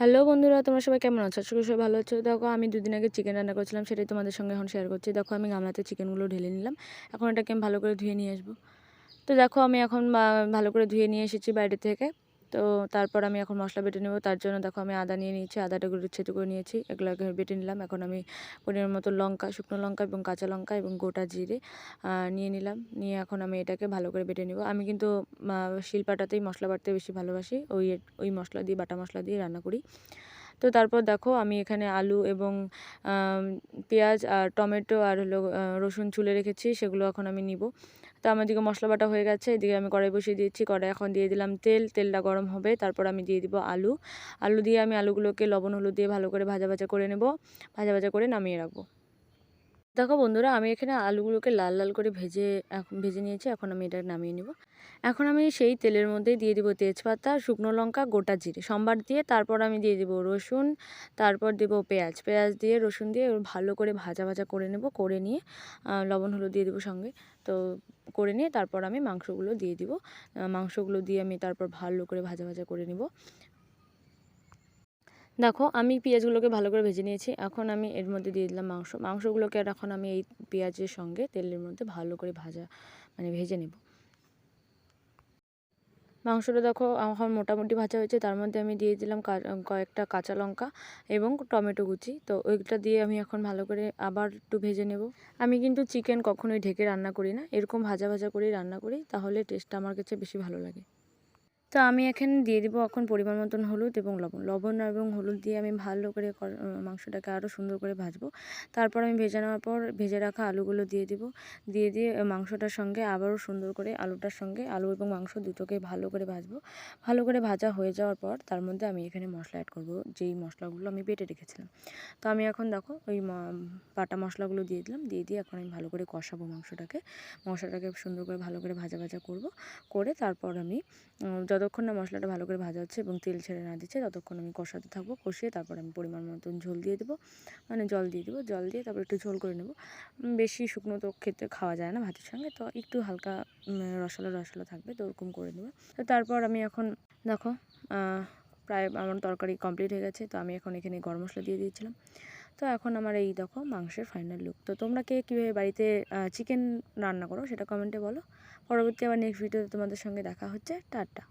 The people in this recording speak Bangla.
হ্যালো বন্ধুরা, তোমরা সবাই কেমন আছো? আশা করি সবাই ভালো আছো। দেখো, আমি দুদিন আগে চিকেন রান্না করেছিলাম, সেটাই তোমাদের সঙ্গে এখন শেয়ার করছি। দেখো, আমি গামলাতে চিকেনগুলো ঢেলে নিলাম। এখন এটাকে আমি ভালো করে ধুয়ে নিয়ে আসব। তো দেখো, আমি এখন ভালো করে ধুয়ে নিয়ে এসেছি বাইরে থেকে। তো তারপর আমি এখন মশলা বেটে নেব। তার জন্য দেখো আমি আদা নিয়ে নিয়েছি, আদাটা গুলো ছেঁচো করে নিয়েছি। এগুলোকে বেটে নিলাম। এখন আমি পরিমাণ মতো লঙ্কা, শুকনো লঙ্কা এবং কাঁচা লঙ্কা এবং গোটা জিরে নিয়ে নিলাম। নিয়ে এখন আমি এটাকে ভালো করে বেটে নেব। আমি কিন্তু শিলপাটাতেই মশলা বাটতে বেশি ভালোবাসি। ওই ওই মশলা দিয়ে, বাটা মশলা দিয়ে রান্না করি। তো তারপর দেখো আমি এখানে আলু এবং পেঁয়াজ আর টমেটো আর হলো রসুন চুলে রেখেছি। সেগুলো এখন আমি নিব। তো আমার দিকে মশলা বাটা হয়ে গেছে, এদিকে আমি কড়াই বসিয়ে দিয়েছি। কড়াই এখন দিয়ে দিলাম তেল, তেলটা গরম হবে, তারপর আমি দিয়ে দিব আলু। আলু দিয়ে আমি আলুগুলোকে লবণ, হলুদ দিয়ে ভালো করে ভাজা ভাজা করে নেব। ভাজা ভাজা করে নামিয়ে রাখব। দেখো বন্ধুরা, আমি এখানে আলুগুলোকে লাল লাল করে ভেজে এখন ভেজে নিয়েছি, এখন আমি এটা নামিয়ে নেব। এখন আমি সেই তেলের মধ্যে দিয়ে দিব তেজপাতা, শুকনো লঙ্কা, গোটা জিরে। সম্বার দিয়ে তারপর আমি দিয়ে দিব রসুন, তারপর দেব পেঁয়াজ। পেঁয়াজ দিয়ে, রসুন দিয়ে ভালো করে ভাজা ভাজা করে নেব, করে নিয়ে লবণ হলুদ দিয়ে দেবো সঙ্গে। তো করে নিয়ে তারপর আমি মাংসগুলো দিয়ে দিব। মাংসগুলো দিয়ে আমি তারপর ভালো করে ভাজা ভাজা করে নেব। দেখো, আমি পেঁয়াজগুলোকে ভালো করে ভেজে নিয়েছি। এখন আমি এর মধ্যে দিয়ে দিলাম মাংস। মাংসগুলোকে এখন আমি এই পেঁয়াজের সঙ্গে তেলের মধ্যে ভালো করে ভাজা মানে ভেজে নেব। মাংসটা দেখো, এখন মোটামুটি ভাজা হয়েছে। তার মধ্যে আমি দিয়ে দিলাম কয়েকটা কাঁচা লঙ্কা এবং টমেটো কুচি। তো ওইটা দিয়ে আমি এখন ভালো করে আবার একটু ভেজে নেব। আমি কিন্তু চিকেন কখনোই ঢেকে রান্না করি না। এরকম ভাজা ভাজা করেই রান্না করি, তাহলে টেস্টটা আমার কাছে বেশি ভালো লাগে। তো আমি এখানে দিয়ে দিব এখন পরিমাণ মতন হলুদ এবং লবণ। লবণ এবং হলুদ দিয়ে আমি ভালো করে মাংসটাকে আরও সুন্দর করে ভাজবো। তারপর আমি ভেজে নেওয়ার পর ভেজে রাখা আলুগুলো দিয়ে দিব। দিয়ে দিয়ে মাংসটার সঙ্গে আবারও সুন্দর করে আলুটার সঙ্গে আলু এবং মাংস দুটোকে ভালো করে ভাজবো। ভালো করে ভাজা হয়ে যাওয়ার পর তার মধ্যে আমি এখানে মশলা অ্যাড করব যেই মশলাগুলো আমি বেটে রেখেছিলাম। তো আমি এখন দেখো ওই বাটা মশলাগুলো দিয়ে দিলাম। দিয়ে দিয়ে এখন আমি ভালো করে কষাবো মাংসটাকে। মশলাটাকে সুন্দর করে ভালো করে ভাজা ভাজা করব। করে তারপর আমি উম, যতক্ষণ না মশলাটা ভালো করে ভাজা হচ্ছে এবং তেল ছেড়ে না দিচ্ছে, ততক্ষণ আমি কষাতে থাকব, কষিয়ে তারপর আমি পরিমাণ মতন ঝোল দিয়ে দেবো মানে জল দিয়ে দেবো, জল দিয়ে তারপর একটু ঝোল করে নেব। বেশি শুকনো তো খেতে খাওয়া যায় না ভাতের সঙ্গে, তো একটু হালকা রসালো রসালো থাকবে, তো ওরকম করে নেব। তো তারপর আমি এখন, দেখো প্রায় আমার তরকারি কমপ্লিট হয়ে গেছে, তো আমি এখন এখানে গরম মশলা দিয়ে দিয়েছিলাম। তো এখন আমার এই, দেখো, মাংসের ফাইনাল লুক তো তোমরা কে কীভাবে বাড়িতে চিকেন রান্না করো সেটা কমেন্টে বলো। পরবর্তী আবার নেক্সট ভিডিওতে তোমাদের সঙ্গে দেখা হচ্ছে, টাটা।